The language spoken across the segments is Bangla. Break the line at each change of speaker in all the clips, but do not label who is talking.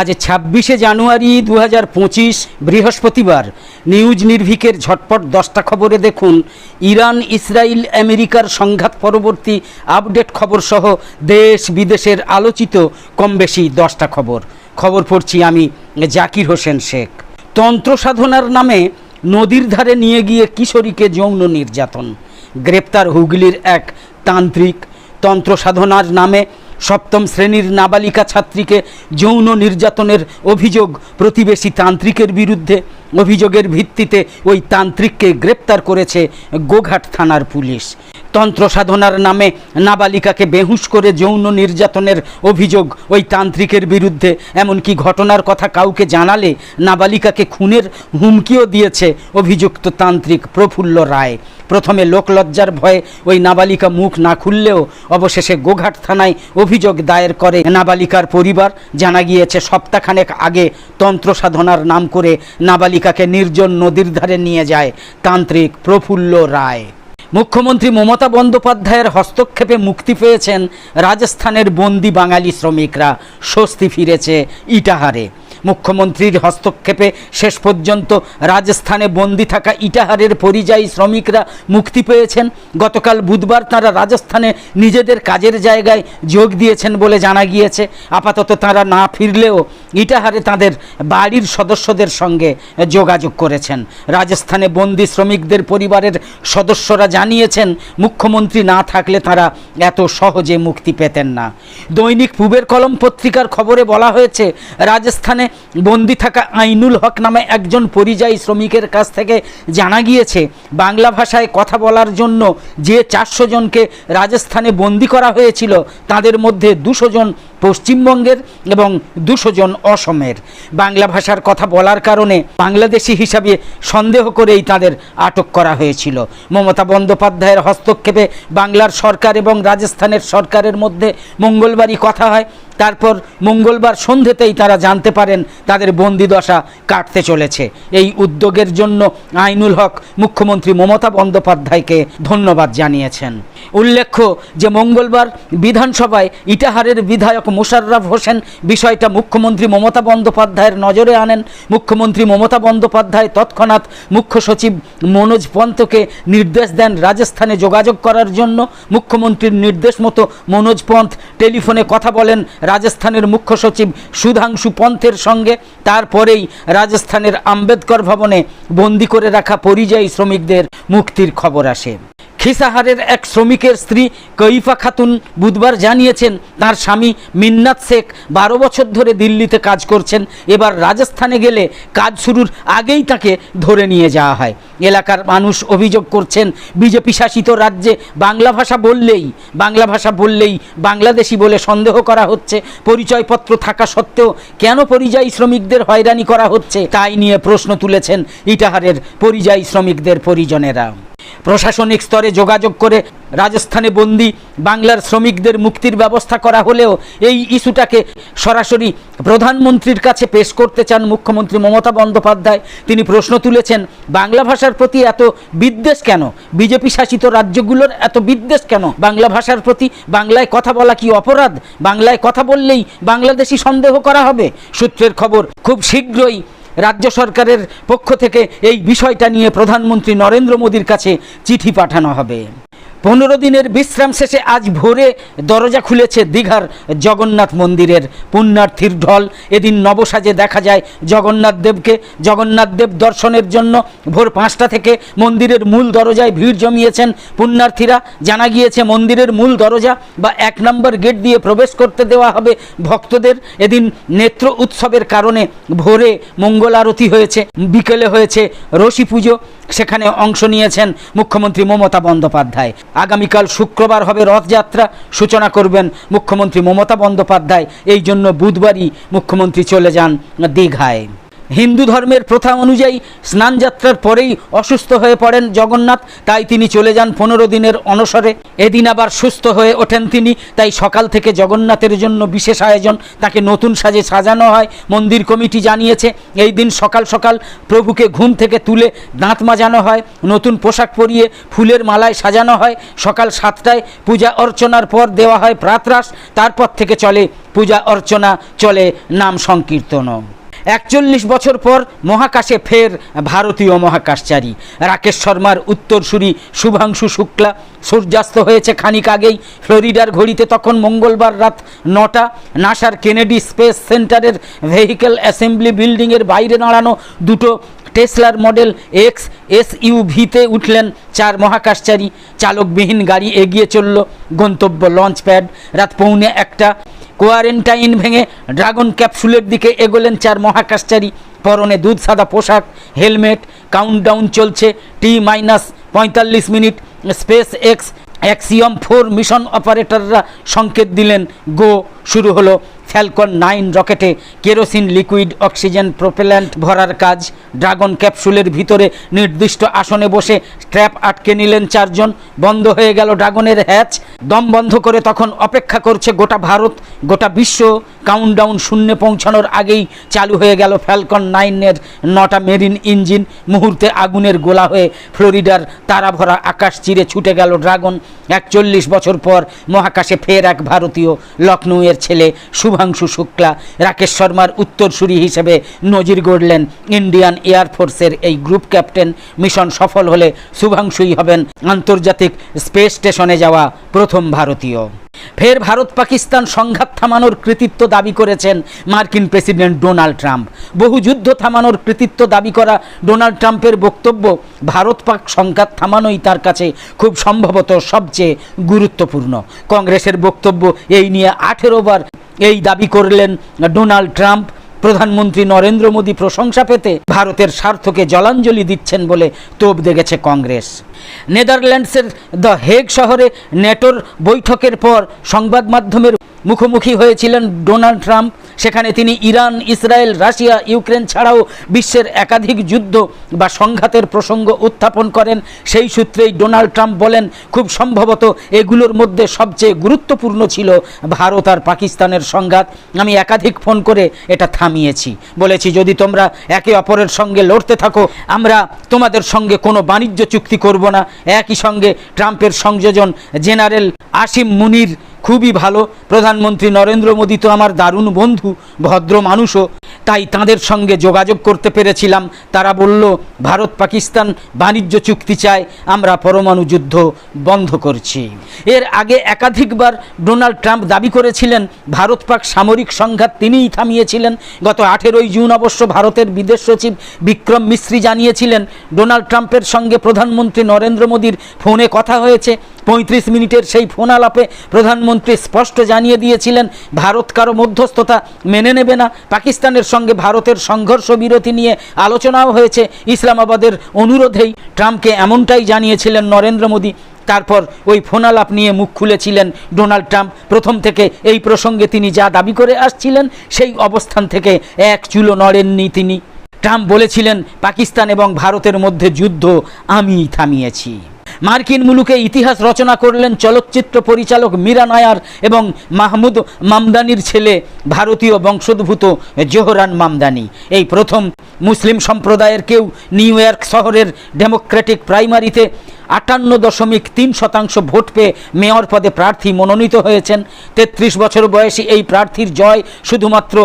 আজ ছাব্বিশে জানুয়ারি দু হাজার পঁচিশ, বৃহস্পতিবার। নিউজ নির্ভিকের ঝটপট দশটা খবরে দেখুন। ইরান ইসরায়েল আমেরিকার সংঘাত পরবর্তী আপডেট খবর সহ দেশ বিদেশের আলোচিত কম বেশি দশটা খবর। খবর পড়ছি আমি জাকির হোসেন শেখ। তন্ত্র সাধনার নামে নদীর ধারে নিয়ে গিয়ে কিশোরীকে যৌন নির্যাতন। গ্রেপ্তার হুগলির এক তান্ত্রিক। তন্ত্র সাধনার নামে সপ্তম শ্রেণির নাবালিকা ছাত্রীকে যৌন নির্যাতনের অভিযোগ প্রতিবেশী তান্ত্রিকের বিরুদ্ধে। অভিযোগের ভিত্তিতে ওই তান্ত্রিককে গ্রেপ্তার করেছে গোঘাট থানার পুলিশ। তন্ত্র সাধনার নামে নাবালিকাকে বেহুশ করে যৌন নির্যাতনের অভিযোগ ওই তান্ত্রিকের বিরুদ্ধে। এমনকি ঘটনার কথা কাউকে জানালে নাবালিকাকে খুনের হুমকিও দিয়েছে অভিযুক্ত তান্ত্রিক প্রফুল্ল রায়। প্রথমে লোকলজ্জার ভয়ে ওই নাবালিকা মুখ না খুললেও অবশেষে গোঘাট থানায় অভিযোগ দায়ের করে নাবালিকার পরিবার। জানা গিয়েছে, সপ্তাহখানেক আগে তন্ত্র সাধনার নাম করে নাবালিকাকে নির্জন নদীর ধারে নিয়ে যায় তান্ত্রিক প্রফুল্ল রায়। মুখ্যমন্ত্রী মমতা বন্দ্যোপাধ্যায়ের হস্তক্ষেপে মুক্তি পেয়েছেন রাজস্থানের বন্দি বাঙালি শ্রমিকরা। স্বস্তি ফিরেছে ইটাহারে। মুখ্যমন্ত্রীর হস্তক্ষেপে শেষ পর্যন্ত রাজস্থানে বন্দি থাকা ইটাহারের পরিযায়ী শ্রমিকরা মুক্তি পেয়েছেন। গতকাল বুধবার তারা রাজস্থানে নিজেদের কাজের জায়গায় যোগ দিয়েছেন বলে জানা গিয়েছে। আপাতত তারা না ফিরলেও ইটাহারে তাদের বাড়ির সদস্যদের সঙ্গে যোগাযোগ করেছেন। রাজস্থানে বন্দি শ্রমিকদের পরিবারের সদস্যরা জানিয়েছেন, মুখ্যমন্ত্রী না থাকলে তারা এত সহজে মুক্তি পেতেন না। দৈনিক পূবের কলম পত্রিকার খবরে বলা হয়েছে, রাজস্থানে বন্দি থাকা আইনুল হক নামে একজন পরিযায়ী শ্রমিকের কাছ থেকে জানা গিয়েছে, বাংলা ভাষায় কথা বলার জন্য যে চারশো জনকে রাজস্থানে বন্দি করা হয়েছিল, তাদের মধ্যে দুশো জন পশ্চিমবঙ্গের এবং দুশো জন অসমের। বাংলা ভাষার কথা বলার কারণে বাংলাদেশি হিসাবে সন্দেহ করেই তাদের আটক করা হয়েছিল। মমতা বন্দ্যোপাধ্যায়ের হস্তক্ষেপে বাংলার সরকার এবং রাজস্থানের সরকারের মধ্যে মঙ্গলবারই কথা হয় তারপর মঙ্গলবার সন্ধেতেই তারা জানতে পারেন তাদের বন্দি দশা কাটতে চলেছে। এই উদ্যোগের জন্য আইনুল হক মুখ্যমন্ত্রী মমতা বন্দ্যোপাধ্যায়কে ধন্যবাদ জানিয়েছেন। উল্লেখ্য যে মঙ্গলবার বিধানসভায় ইটাহারের বিধায়ক মোশাররফ হোসেন বিষয়টা মুখ্যমন্ত্রী মমতা বন্দ্যোপাধ্যায়ের নজরে আনেন। মুখ্যমন্ত্রী মমতা বন্দ্যোপাধ্যায় তৎক্ষণাৎ মুখ্য সচিব মনোজ পন্তকে নির্দেশ দেন রাজস্থানে যোগাযোগ করার জন্য। মুখ্যমন্ত্রীর নির্দেশ মতো মনোজ পন্থ টেলিফোনে কথা বলেন রাজস্থানের মুখ্য সচিব সুধাংশু পন্থের সঙ্গে তারপরেই রাজস্থানের আম্বেদকর ভবনে বন্দি করে রাখা পরিযায়ী শ্রমিকদের মুক্তির খবর আসে। খিসাহারের এক শ্রমিকের স্ত্রী কৈফা খাতুন বুধবার জানিয়েছেন, তার স্বামী মিন্নাত শেখ বারো বছর ধরে দিল্লিতে কাজ করছেন। এবার রাজস্থানে গেলে কাজ শুরুর আগেই তাকে ধরে নিয়ে যাওয়া হয়। এলাকার মানুষ অভিযোগ করছেন, বিজেপি শাসিত রাজ্যে বাংলা ভাষা বললেই, বাংলা ভাষা বললেই বাংলাদেশি বলে সন্দেহ করা হচ্ছে। পরিচয়পত্র থাকা সত্ত্বেও কেন পরিযায়ী শ্রমিকদের হয়রানি করা হচ্ছে, তাই নিয়ে প্রশ্ন তুলেছেন ইটাহারের পরিযায়ী শ্রমিকদের পরিজনেরা। প্রশাসনিক স্তরে যোগাযোগ করে রাজস্থানে বন্দি বাংলার শ্রমিকদের মুক্তির ব্যবস্থা করা হলেও এই ইস্যুটাকে সরাসরি প্রধানমন্ত্রীর কাছে পেশ করতে চান মুখ্যমন্ত্রী মমতা বন্দ্যোপাধ্যায়। তিনি প্রশ্ন তুলেছেন, বাংলা ভাষার প্রতি এত বিদ্বেষ কেন? বিজেপি শাসিত রাজ্যগুলোর এত বিদ্বেষ কেন? বাংলা ভাষার প্রতি বাংলায় কথা বলা কি অপরাধ? বাংলায় কথা বললেই বাংলাদেশি সন্দেহ করা হবে? সূত্রের খবর, খুব শীঘ্রই রাজ্য সরকারের পক্ষ থেকে এই বিষয়টা নিয়ে প্রধানমন্ত্রী নরেন্দ্র মোদীর কাছে চিঠি পাঠানো হবে। পনেরো দিনের বিশ্রাম শেষে আজ ভোরে দরজা খুলেছে দীঘার জগন্নাথ মন্দিরের পুণ্যার্থীর ঢল। এদিন নবসাজে দেখা যায় জগন্নাথ দেবকে। জগন্নাথ দেব দর্শনের জন্য ভোর পাঁচটা থেকে মন্দিরের মূল দরজায় ভিড় জমিয়েছেন পুণ্যার্থীরা। জানা গিয়েছে, মন্দিরের মূল দরজা বা এক নম্বর গেট দিয়ে প্রবেশ করতে দেওয়া হবে ভক্তদের। এদিন নেত্র উৎসবের কারণে ভোরে মঙ্গল আরতি হয়েছে, বিকেলে হয়েছে রশি পুজো। সেখানে অংশ নিয়েছেন মুখ্যমন্ত্রী মমতা বন্দ্যোপাধ্যায়। আগামীকাল শুক্রবার হবে রথযাত্রা। সূচনা করবেন মুখ্যমন্ত্রী মমতা বন্দ্যোপাধ্যায়। এই জন্য বুধবারই মুখ্যমন্ত্রী চলে যান দীঘায়। হিন্দু ধর্মের প্রথা অনুযায়ী স্নানযাত্রার পরেই অসুস্থ হয়ে পড়েন জগন্নাথ, তাই তিনি চলে যান পনেরো দিনের অনসরে এদিন আবার সুস্থ হয়ে ওঠেন তিনি, তাই সকাল থেকে জগন্নাথের জন্য বিশেষ আয়োজন, তাকে নতুন সাজে সাজানো হয়, মন্দির কমিটি জানিয়েছে। এই দিন সকাল সকাল প্রভুকে ঘুম থেকে তুলে দাঁত মাজানো হয়, নতুন পোশাক পরিয়ে ফুলের মালায় সাজানো হয়। সকাল সাতটায় পূজা অর্চনার পর দেওয়া হয় প্রাতরাস তারপর থেকে চলে পূজা অর্চনা, চলে নাম সংকীর্তনও একচল্লিশ বছর পর মহাকাশে ফের ভারতীয় মহাকাশচারী। রাকেশ শর্মার উত্তরসূরি শুভাংশু শুক্লা সূর্যাস্ত হয়েছে খানিক আগেই ফ্লোরিডার ঘড়িতে তখন মঙ্গলবার রাত নটা। নাসার কেনেডি স্পেস সেন্টারের ভেহিক্যাল অ্যাসেম্বলি বিল্ডিংয়ের বাইরে দাঁড়ানো দুটো টেসলার মডেল এক্স এস ইউভিতে উঠলেন চার মহাকাশচারী। চালকবিহীন গাড়ি এগিয়ে চলল। গন্তব্য লঞ্চ প্যাড রাত পৌনে একটা। কোয়ারেন্টাইন ভেঙে ড্রাগন ক্যাপসুলের দিকে এগোলেন চার মহাকাশচারী। পরনে দুধ, সাদা পোশাক, হেলমেট কাউন্টডাউন চলছে। টি মাইনাস পঁয়তাল্লিশ minute. SpaceX Axiom four mission অপারেটররা সংকেত দিলেন। গো শুরু হলো। ফ্যালকন নাইন রকেটে কেরোসিন লিকুইড অক্সিজেন প্রোপেল্যান্ট ভরার কাজ। ড্রাগন ক্যাপসুলের ভিতরে নির্দিষ্ট আসনে বসে স্ট্র্যাপ আটকে নিলেন চারজন। বন্ধ হয়ে গেল ড্রাগনের হ্যাচ দম বন্ধ করে তখন অপেক্ষা করছে গোটা ভারত। গোটা বিশ্ব কাউন্টডাউন শূন্যে পৌঁছানোর আগেই চালু হয়ে গেল ফ্যালকন নাইনের নটা মেরিন ইঞ্জিন মুহূর্তে আগুনের গোলা হয়ে ফ্লোরিডার তারা ভরা আকাশ চিরে ছুটে গেল ড্রাগন একচল্লিশ বছর পর মহাকাশে ফের এক ভারতীয় লখনৌয়ের ছেলে শুভাংশু শুক্লা, রাকেশ শর্মার উত্তরসূরি হিসেবে নজির গড়লেন ইন্ডিয়ান এয়ারফোর্সের এই গ্রুপ ক্যাপ্টেন। মিশন সফল হলে শুভাংশুই হবেন আন্তর্জাতিক স্পেস স্টেশনে যাওয়া প্রথম ভারতীয়। ফের ভারত পাকিস্তান সংঘাত থামানোর কৃতিত্ব দাবি করেছেন মার্কিন প্রেসিডেন্ট ডোনাল্ড ট্রাম্প। বহু যুদ্ধ থামানোর কৃতিত্ব দাবি করা ডোনাল্ড ট্রাম্পের বক্তব্য, ভারত পাক সংঘাত থামানোই তার কাছে খুব সম্ভবত সবচেয়ে গুরুত্বপূর্ণ। কংগ্রেসের বক্তব্য এই নিয়ে আঠেরো বার এই দাবি করলেন ডোনাল্ড ট্রাম্প। প্রধানমন্ত্রী নরেন্দ্র মোদী প্রশংসা পেতে ভারতের স্বার্থকে জলাঞ্জলি দিচ্ছেন বলে তোপ দেগেছে কংগ্রেস। নেদারল্যান্ডসের দ্য হেগ শহরে নেটোর বৈঠকের পর সংবাদ মাধ্যমের মুখোমুখি হয়েছিলেন ডোনাল্ড ট্রাম্প। সেখানে তিনি ইরান, ইসরায়েল, রাশিয়া, ইউক্রেন ছাড়াও বিশ্বের একাধিক যুদ্ধ বা সংঘাতের প্রসঙ্গ উত্থাপন করেন। সেই সূত্রেই ডোনাল্ড ট্রাম্প বলেন, খুব সম্ভবত এগুলোর মধ্যে সবচেয়ে গুরুত্বপূর্ণ ছিল ভারত আর পাকিস্তানের সংঘাত। আমি একাধিক ফোন করে এটা থামিয়েছি। বলেছি, যদি তোমরা একে অপরের সঙ্গে লড়তে থাকো, আমরা তোমাদের সঙ্গে কোনো বাণিজ্য চুক্তি করব না। একই সঙ্গে ট্রাম্পের সংযোজন জেনারেল আসিম মুনির খুবই ভালো। প্রধানমন্ত্রী নরেন্দ্র মোদী তো আমার দারুণ বন্ধু, ভদ্র মানুষও। তাই তাদের সঙ্গে যোগাযোগ করতে পেরেছিলাম। তারা বলল, ভারত পাকিস্তান বাণিজ্য চুক্তি চায়, আমরা পরমাণু যুদ্ধ বন্ধ করছি। এর আগে একাধিকবার ডোনাল্ড ট্রাম্প দাবি করেছিলেন, ভারত পাক সামরিক সংঘাত তিনিই থামিয়েছিলেন। গত আঠেরোই জুন অবশ্য ভারতের বিদেশ সচিব বিক্রম মিশ্রি জানিয়েছিলেন, ডোনাল্ড ট্রাম্পের সঙ্গে প্রধানমন্ত্রী নরেন্দ্র মোদীর ফোনে কথা হয়েছে। পঁয়ত্রিশ মিনিটের সেই ফোন আলাপে প্রধানমন্ত্রী স্পষ্ট জানিয়ে দিয়েছিলেন, ভারত কারও মধ্যস্থতা মেনে নেবে না। পাকিস্তানের সঙ্গে ভারতের সংঘর্ষ বিরতি নিয়ে আলোচনাও হয়েছে, ইসলামাবাদের অনুরোধেই। ট্রাম্পকে এমনটাই জানিয়েছিলেন নরেন্দ্র মোদী। তারপর ওই ফোনালাপ নিয়ে মুখ খুলেছিলেন ডোনাল্ড ট্রাম্প। প্রথম থেকে এই প্রসঙ্গে তিনি যা দাবি করে আসছিলেন, সেই অবস্থান থেকে এক চুলো নড়েননি তিনি। ট্রাম্প বলেছিলেন, পাকিস্তান এবং ভারতের মধ্যে যুদ্ধ আমিই থামিয়েছি। মার্কিন মুলুকে ইতিহাস রচনা করলেন চলচ্চিত্র পরিচালক মীরা নায়ার এবং মাহমুদ মামদানির ছেলে ভারতীয় বংশোদ্ভূত জোহরান মামদানি। এই প্রথম মুসলিম সম্প্রদায়ের কেউ নিউ ইয়র্ক শহরের ডেমোক্রেটিক প্রাইমারিতে আটান্ন দশমিক তিন শতাংশ ভোট পেয়ে মেয়র পদে প্রার্থী মনোনীত হয়েছেন। তেত্রিশ বছর বয়সী এই প্রার্থীর জয় শুধুমাত্র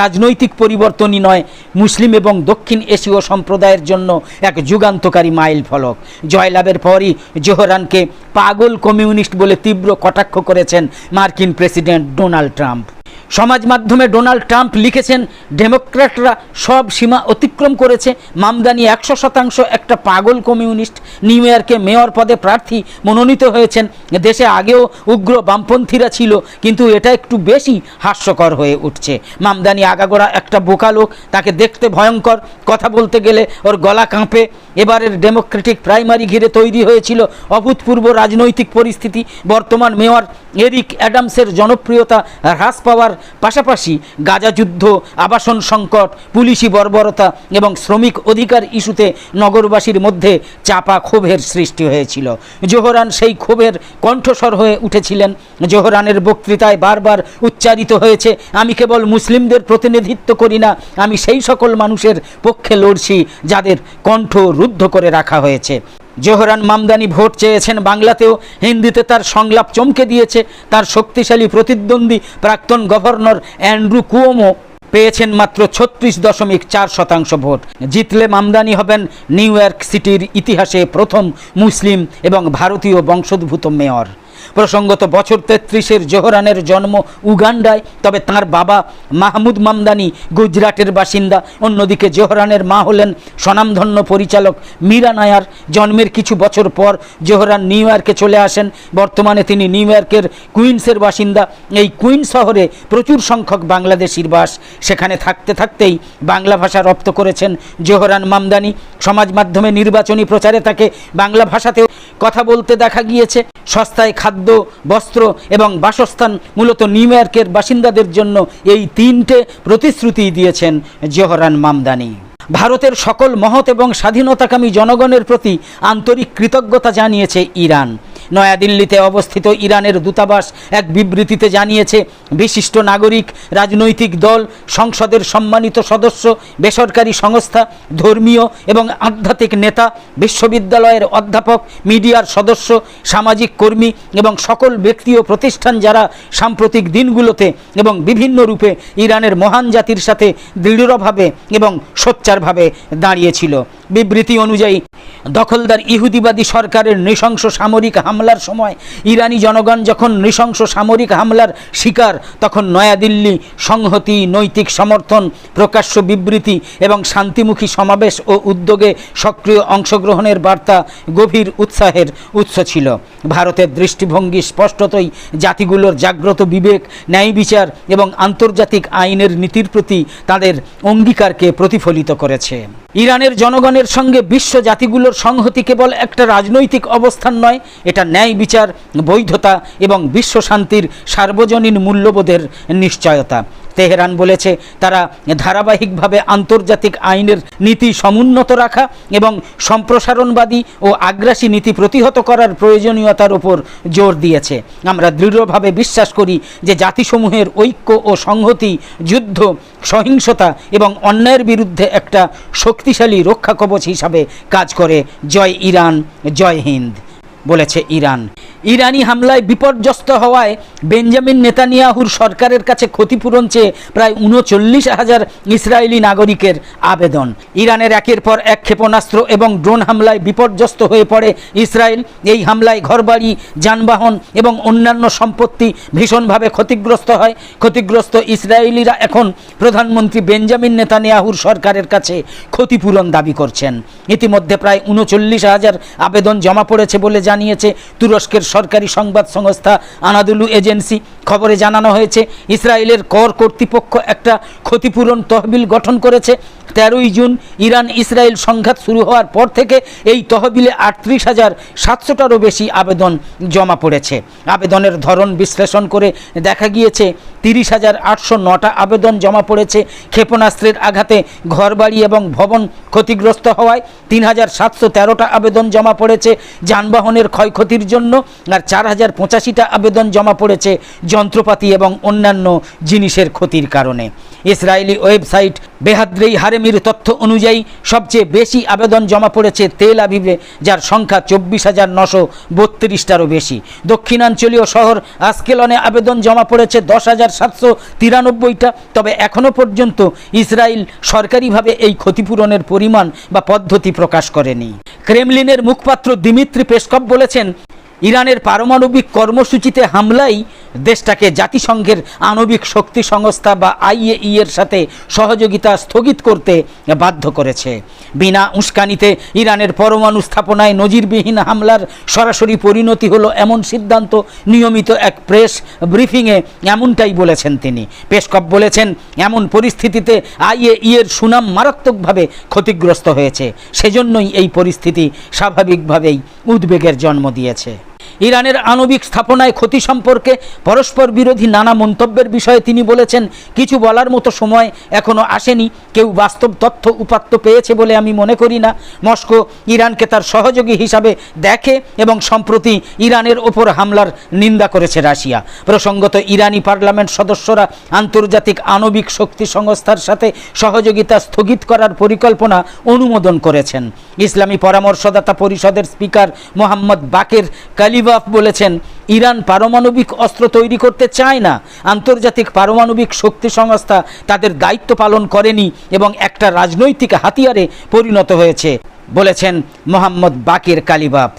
রাজনৈতিক পরিবর্তনই নয়, মুসলিম এবং দক্ষিণ এশীয় সম্প্রদায়ের জন্য এক যুগান্তকারী মাইল ফলক। জয়লাভের পরই জোহরানকে পাগল কমিউনিস্ট বলে তীব্র কটাক্ষ করেছেন মার্কিন প্রেসিডেন্ট ডোনাল্ড ট্রাম্প। সমাজ মাধ্যমে ডোনাল্ড ট্রাম্প লিখেছেন, ডেমোক্র্যাটরা সব সীমা অতিক্রম করেছে। মামদানি একশো শতাংশ একটা পাগল কমিউনিস্ট, নিউ ইয়র্কে মেয়র পদে প্রার্থী মনোনীত হয়েছেন। দেশে আগেও উগ্র বামপন্থীরা ছিল, কিন্তু এটা একটু বেশি হাস্যকর হয়ে উঠছে। মামদানি আগাগোড়া একটা বোকা লোক, তাকে দেখতে ভয়ঙ্কর। কথা বলতে গেলে ওর গলা কাঁপে। এবারের ডেমোক্রেটিক প্রাইমারি ঘিরে তৈরি হয়েছিল অভূতপূর্ব রাজনৈতিক পরিস্থিতি। বর্তমান মেয়র এরিক অ্যাডামসের জনপ্রিয়তা হ্রাস পাওয়ার পাশাপাশি গাজা যুদ্ধ, আবাসন সংকট, পুলিশি বর্বরতা এবং শ্রমিক অধিকার ইস্যুতে নগরবাসীর মধ্যে চাপা ক্ষোভের সৃষ্টি হয়েছিল। জোহরান সেই ক্ষোভের কণ্ঠস্বর হয়ে উঠেছিলেন। জোহরানের বক্তৃতায় বারবার উচ্চারিত হয়েছে, আমি কেবল মুসলিমদের প্রতিনিধিত্ব করি না, আমি সেই সকল মানুষের পক্ষে লড়ছি যাদের কণ্ঠ রুদ্ধ করে রাখা হয়েছে। জোহরান মামদানি ভোট চেয়েছেন বাংলাতেও। হিন্দিতে তার সংলাপ চমকে দিয়েছে। তার শক্তিশালী প্রতিদ্বন্দ্বী প্রাক্তন গভর্নর অ্যান্ড্রু কুয়োমো পেয়েছেন মাত্র ছত্রিশ দশমিক চার শতাংশ ভোট। জিতলে মামদানি হবেন নিউ ইয়র্ক সিটির ইতিহাসে প্রথম মুসলিম এবং ভারতীয় বংশোদ্ভূত মেয়র। প্রসঙ্গত বছর তেত্রিশের জোহরানের জন্ম উগান্ডায়, তবে তার বাবা মাহমুদ মামদানি গুজরাটের বাসিন্দা। অন্যদিকে জোহরানের মা হলেন স্বনামধন্য পরিচালক মীরা নায়ার। জন্মের কিছু বছর পর জোহরান নিউ ইয়র্কে চলে আসেন। বর্তমানে তিনি নিউ ইয়র্কের কুইন্সের বাসিন্দা। এই কুইন শহরে প্রচুর সংখ্যক বাংলাদেশির বাস। সেখানে থাকতে থাকতেই বাংলা ভাষা রপ্ত করেছেন জোহরান মামদানি। সমাজ মাধ্যমে নির্বাচনী প্রচারে তাকে বাংলা ভাষাতেও কথা বলতে দেখা গিয়েছে, সস্তায় খাদ্য, বস্ত্র এবং বাসস্থান মূলত নিউ ইয়র্কের বাসিন্দাদের জন্য এই তিনটে প্রতিশ্রুতি দিয়েছেন জোহরান মামদানি। ভারতের সকল মহৎ এবং স্বাধীনতাকামী জনগণের প্রতি আন্তরিক কৃতজ্ঞতা জানিয়েছে ইরান। নয়াদিল্লিতে অবস্থিত ইরানের দূতাবাস এক বিবৃতিতে জানিয়েছে, বিশিষ্ট নাগরিক, রাজনৈতিক দল, সংসদের সম্মানিত সদস্য, বেসরকারি সংস্থা, ধর্মীয় এবং আধ্যাত্মিক নেতা, বিশ্ববিদ্যালয়ের অধ্যাপক, মিডিয়ার সদস্য, সামাজিক কর্মী এবং সকল ব্যক্তি ও প্রতিষ্ঠান যারা সাম্প্রতিক দিনগুলোতে এবং বিভিন্ন রূপে ইরানের মহান জাতির সাথে দৃঢ়ভাবে এবং সোচ্চারভাবে দাঁড়িয়েছিল। বিবৃতি অনুযায়ী, দখলদার ইহুদিবাদী সরকারের নৃশংস সামরিক হামলার সময় ইরানি জনগণ যখন নৃশংস সামরিক হামলার শিকার, তখন নয়াদিল্লি সংহতি, নৈতিক সমর্থন, প্রকাশ্য বিবৃতি এবং শান্তিমুখী সমাবেশ ও উদ্যোগে সক্রিয় অংশগ্রহণের বার্তা গভীর উৎসাহের উৎস ছিল। ভারতের দৃষ্টিভঙ্গি স্পষ্টতই জাতিগুলোর জাগ্রত বিবেক ন্যায় বিচার এবং আন্তর্জাতিক আইনের নীতির প্রতি তাদের অঙ্গীকারকে প্রতিফলিত করেছে। ইরানের জনগণের সঙ্গে বিশ্ব জাতিগুলোর সংহতি কেবল একটা রাজনৈতিক অবস্থান নয়, এটা ন্যায় বিচার, বৈধতা এবং বিশ্ব শান্তির সার্বজনীন মূল্যবোধের নিশ্চয়তা। তেহরান বলেছে, তারা ধারাবাহিকভাবে আন্তর্জাতিক আইনের নীতি সমুন্নত রাখা এবং সম্প্রসারণবাদী ও আগ্রাসী নীতি প্রতিহত করার প্রয়োজনীয়তার উপর জোর দিয়েছে। আমরা দৃঢ়ভাবে বিশ্বাস করি যে জাতিসমূহের ঐক্য ও সংহতি, যুদ্ধ, সহিংসতা এবং অন্যায়ের বিরুদ্ধে একটা শক্তিশালী রক্ষা কবচ হিসাবে কাজ করে। জয় ইরান, জয় হিন্দ, বলেছে ইরান। ইরানি হামলায় বিপর্যস্ত হওয়ায় বেঞ্জামিন নেতানিয়াহুর সরকারের কাছে ক্ষতিপূরণ চেয়ে প্রায় উনচল্লিশ হাজার ইসরায়েলি নাগরিকের আবেদন। ইরানের একের পর এক ক্ষেপণাস্ত্র এবং ড্রোন হামলায় বিপর্যস্ত হয়ে পড়ে ইসরায়েল। এই হামলায় ঘরবাড়ি, যানবাহন এবং অন্যান্য সম্পত্তি ভীষণভাবে ক্ষতিগ্রস্ত হয়। ক্ষতিগ্রস্ত ইসরায়েলিরা এখন প্রধানমন্ত্রী বেঞ্জামিন নেতানিয়াহুর সরকারের কাছে ক্ষতিপূরণ দাবি করছেন। ইতিমধ্যে প্রায় উনচল্লিশ হাজার আবেদন জমা পড়েছে বলে জানিয়েছে তুরস্কের সরকারি সংবাদ সংস্থা আনাদুলু এজেন্সি খবরে জানানো হয়েছে, ইসরায়েলের কর কর্তৃপক্ষ একটা ক্ষতিপূরণ তহবিল গঠন করেছে। তেরোই জুন ইরান ইসরায়েল সংঘাত শুরু হওয়ার পর থেকে এই তহবিলে আটত্রিশ হাজার সাতশোটারও বেশি আবেদন জমা পড়েছে। আবেদনের ধরন বিশ্লেষণ করে দেখা গিয়েছে, তিরিশ হাজার আটশো নটা আবেদন জমা পড়েছে ক্ষেপণাস্ত্রের আঘাতে, ঘরবাড়ি এবং ভবন ক্ষতিগ্রস্ত হওয়ায় তিন হাজার সাতশো তেরোটা আবেদন জমা পড়েছে যানবাহনের ক্ষয়ক্ষতির জন্য আর চার হাজার পঁচাশিটা আবেদন জমা পড়েছে যন্ত্রপাতি এবং অন্যান্য জিনিসের ক্ষতির কারণে। ইসরায়েলি ওয়েবসাইট বেহাদ্রেই হারেমির তথ্য অনুযায়ী সবচেয়ে বেশি আবেদন জমা পড়েছে তেল আবিবে, যার সংখ্যা চব্বিশ হাজার নশো বত্রিশটারও বেশি। দক্ষিণাঞ্চলীয় শহর আসকেলনে আবেদন জমা পড়েছে দশ হাজার সাতশো তিরানব্বইটা। তবে এখনও পর্যন্ত ইসরায়েল সরকারিভাবে এই ক্ষতিপূরণের পরিমাণ বা পদ্ধতি প্রকাশ করেনি। ক্রেমলিনের মুখপাত্র দিমিত্রি পেসকপ বলেছেন ইরানের পারমাণবিক কর্মসূচিতে হামলাই দেশটাকে জাতিসংঘের আণবিক শক্তি সংস্থা বা আইএই এর সাথে সহযোগিতা স্থগিত করতে বাধ্য করেছে। বিনা উস্কানিতে ইরানের পরমাণু স্থাপনায় নজিরবিহীন হামলার সরাসরি পরিণতি হলো এমন সিদ্ধান্ত, নিয়মিত এক প্রেস ব্রিফিংয়ে এমনটাই বলেছেন তিনি। পেশকপ বলেছেন, এমন পরিস্থিতিতে আইএই এর সুনাম মারাত্মকভাবে ক্ষতিগ্রস্ত হয়েছে। সেজন্যই এই পরিস্থিতি স্বাভাবিকভাবেই উদ্বেগের জন্ম দিয়েছে। ইরানের আণবিক স্থাপনায় ক্ষতি সম্পর্কে পরস্পর বিরোধী নানা মন্তব্যের বিষয়ে তিনি বলেছেন, কিছু বলার মতো সময় এখনও আসেনি। কেউ বাস্তব তথ্য উপাত্ত পেয়েছে বলে আমি মনে করি না। মস্কো ইরানকে তার সহযোগী হিসাবে দেখে এবং সম্প্রতি ইরানের ওপর হামলার নিন্দা করেছে রাশিয়া। প্রসঙ্গত, ইরানি পার্লামেন্ট সদস্যরা আন্তর্জাতিক আণবিক শক্তি সংস্থার সাথে সহযোগিতা স্থগিত করার পরিকল্পনা অনুমোদন করেছেন। ইসলামী পরামর্শদাতা পরিষদের স্পিকার মোহাম্মদ বাকের কালিবাফ বলেছেন, ইরান পারমাণবিক অস্ত্র তৈরি করতে চায় না। আন্তর্জাতিক পারমাণবিক শক্তি সংস্থা তাদের দায়িত্ব পালন করেনি এবং একটা রাজনৈতিক হাতিয়ারে পরিণত হয়েছে, বলেছেন মোহাম্মদ বাকির কালিবাফ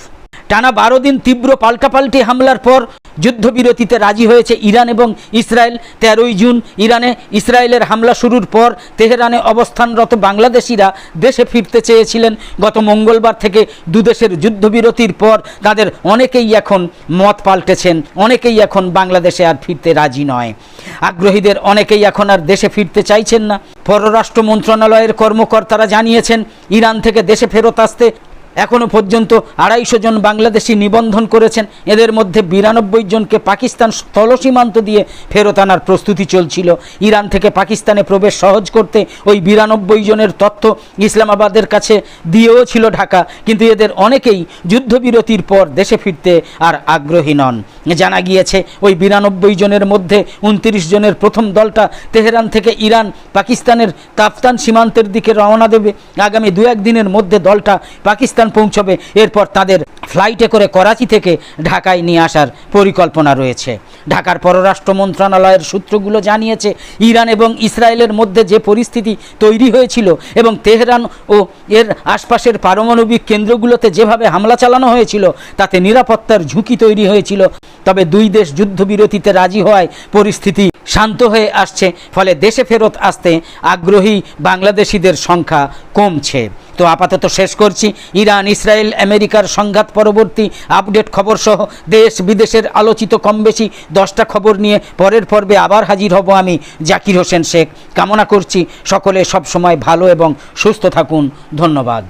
টানা বারো দিন তীব্র পাল্টাপাল্টি হামলার পর যুদ্ধবিরতিতে রাজি হয়েছে ইরান এবং ইসরায়েল। তেরোই জুন ইরানে ইসরায়েলের হামলা শুরুর পর তেহরানে অবস্থানরত বাংলাদেশিরা দেশে ফিরতে চেয়েছিলেন। গত মঙ্গলবার থেকে দুদেশের যুদ্ধবিরতির পর তাদের অনেকেই এখন মত পাল্টেছেন। অনেকেই এখন বাংলাদেশে আর ফিরতে রাজি নয়। আগ্রহীদের অনেকেই এখন আর দেশে ফিরতে চাইছেন না। পররাষ্ট্র মন্ত্রণালয়ের কর্মকর্তারা জানিয়েছেন, ইরান থেকে দেশে ফেরত আসতে এখনও পর্যন্ত আড়াইশো জন বাংলাদেশি নিবন্ধন করেছেন। এদের মধ্যে বিরানব্বই জনকে পাকিস্তান স্থলসীমান্ত দিয়ে ফেরত আনার প্রস্তুতি চলছিল। ইরান থেকে পাকিস্তানে প্রবেশ সহজ করতে ওই বিরানব্বই জনের তথ্য ইসলামাবাদের কাছে দিয়েও ছিল ঢাকা। কিন্তু এদের অনেকেই যুদ্ধবিরতির পর দেশে ফিরতে আর আগ্রহী নন। জানা গিয়েছে, ওই বিরানব্বই জনের মধ্যে উনত্রিশ জনের প্রথম দলটা তেহরান থেকে ইরান, পাকিস্তানের কাফতান সীমান্তের দিকে রওনা দেবে। আগামী দু একদিনের মধ্যে দলটা পাকিস্তান পৌঁছবে। এরপর তাদের ফ্লাইটে করে করাচি থেকে ঢাকায় নিয়ে আসার পরিকল্পনা রয়েছে। ঢাকার পররাষ্ট্র মন্ত্রণালয়ের সূত্রগুলো জানিয়েছে, ইরান এবং ইসরায়েলের মধ্যে যে পরিস্থিতি তৈরি হয়েছিল এবং তেহরান ও এর আশপাশের পারমাণবিক কেন্দ্রগুলোতে যেভাবে হামলা চালানো হয়েছিল, তাতে নিরাপত্তার ঝুঁকি তৈরি হয়েছিল। তবে দুই দেশ যুদ্ধবিরতিতে রাজি হওয়ায় পরিস্থিতি শান্ত হয়ে আসছে, ফলে দেশে ফেরত আসতে আগ্রহী বাংলাদেশিদের সংখ্যা কমছে। তো আপাতত শেষ করছি। ইরান, ইসরায়েল, আমেরিকার সংঘাত পরবর্তী আপডেট খবর সহ দেশ বিদেশের আলোচিত কম বেশি দশটা খবর নিয়ে পরের পর্বে আবার হাজির হব আমি জাকির হোসেন শেখ। কামনা করছি সকলে সব সময় ভালো এবং সুস্থ থাকুন। ধন্যবাদ।